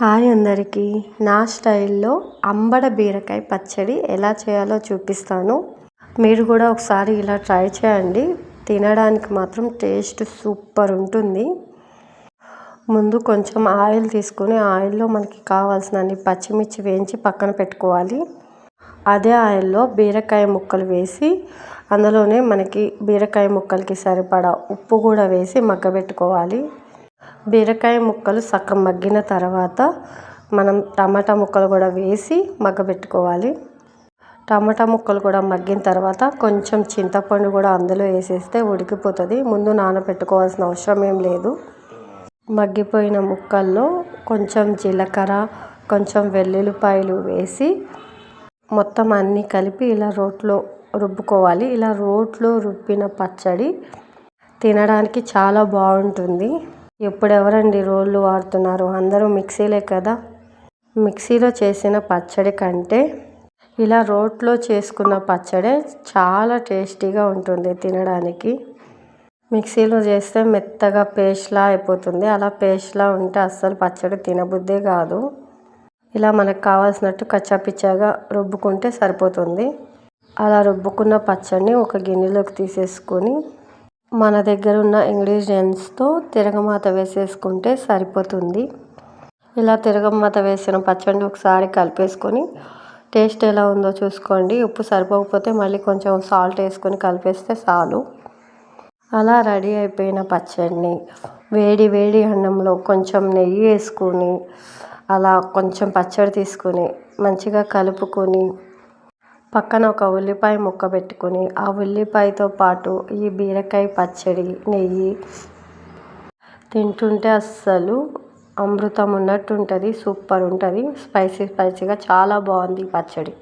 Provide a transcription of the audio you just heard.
Hi అందరికీ. నా స్టైల్లో అంబడ బీరకాయ పచ్చడి ఎలా చేయాలో చూపిస్తాను. మీరు కూడా ఒకసారి ఇలా ట్రై చేయండి. తినడానికి మాత్రం టేస్ట్ సూపర్ ఉంటుంది. ముందు కొంచెం ఆయిల్ తీసుకొని ఆయిల్లో మనకి కావాల్సినన్ని పచ్చిమిర్చి వేయించి పక్కన పెట్టుకోవాలి. అదే ఆయిల్లో బీరకాయ ముక్కలు వేసి అందులోనే మనకి బీరకాయ ముక్కలకి సరిపడా ఉప్పు కూడా వేసి మగ్గబెట్టుకోవాలి. బీరకాయ ముక్కలు సగం మగ్గిన తర్వాత మనం టమాటా ముక్కలు కూడా వేసి మగ్గబెట్టుకోవాలి. టమాటా ముక్కలు కూడా మగ్గిన తర్వాత కొంచెం చింతపండు కూడా అందులో వేసేస్తే ఉడికిపోతుంది. ముందు నానబెట్టుకోవాల్సిన అవసరం ఏం లేదు. మగ్గిపోయిన ముక్కల్లో కొంచెం జీలకర్ర కొంచెం వెల్లుల్లిపాయలు వేసి మొత్తం అన్నీ కలిపి ఇలా రోట్లో రుబ్బుకోవాలి. ఇలా రోట్లో రుబ్బిన పచ్చడి తినడానికి చాలా బాగుంటుంది. ఇప్పుడు ఎవరండి రోళ్ళు వాడుతున్నారు? అందరూ మిక్సీలే కదా? మిక్సీలో చేసిన పచ్చడి కంటే ఇలా రోట్లో చేసుకున్న పచ్చడే చాలా టేస్టీగా ఉంటుంది తినడానికి. మిక్సీలో చేస్తే మెత్తగా పేస్ట్లా అయిపోతుంది. అలా పేస్ట్లా ఉంటే అస్సలు పచ్చడి తినబుద్దే కాదు. ఇలా మనకు కావాల్సినట్టు కచ్చాపిచ్చాగా రుబ్బుకుంటే సరిపోతుంది. అలా రుబ్బుకున్న పచ్చడిని ఒక గిన్నెలోకి తీసేసుకొని మన దగ్గర ఉన్న ఇంగ్రీడియంట్స్తో తిరగమాత వేసేసుకుంటే సరిపోతుంది. ఇలా తిరగమాత వేసిన పచ్చడిని ఒకసారి కలిపేసుకొని టేస్ట్ ఎలా ఉందో చూసుకోండి. ఉప్పు సరిపోకపోతే మళ్ళీ కొంచెం సాల్ట్ వేసుకొని కలిపేస్తే చాలు. అలా రెడీ అయిపోయిన పచ్చడిని వేడి వేడి అన్నంలో కొంచెం నెయ్యి వేసుకొని అలా కొంచెం పచ్చడి తీసుకొని మంచిగా కలుపుకొని పక్కన ఒక ఉల్లిపాయ ముక్క పెట్టుకుని ఆ ఉల్లిపాయతో పాటు ఈ బీరకాయ పచ్చడి నెయ్యి తింటుంటే అస్సలు అమృతం ఉన్నట్టు ఉంటుంది సూపర్ ఉంటుంది. స్పైసీ స్పైసీగా చాలా బాగుంది ఈ పచ్చడి.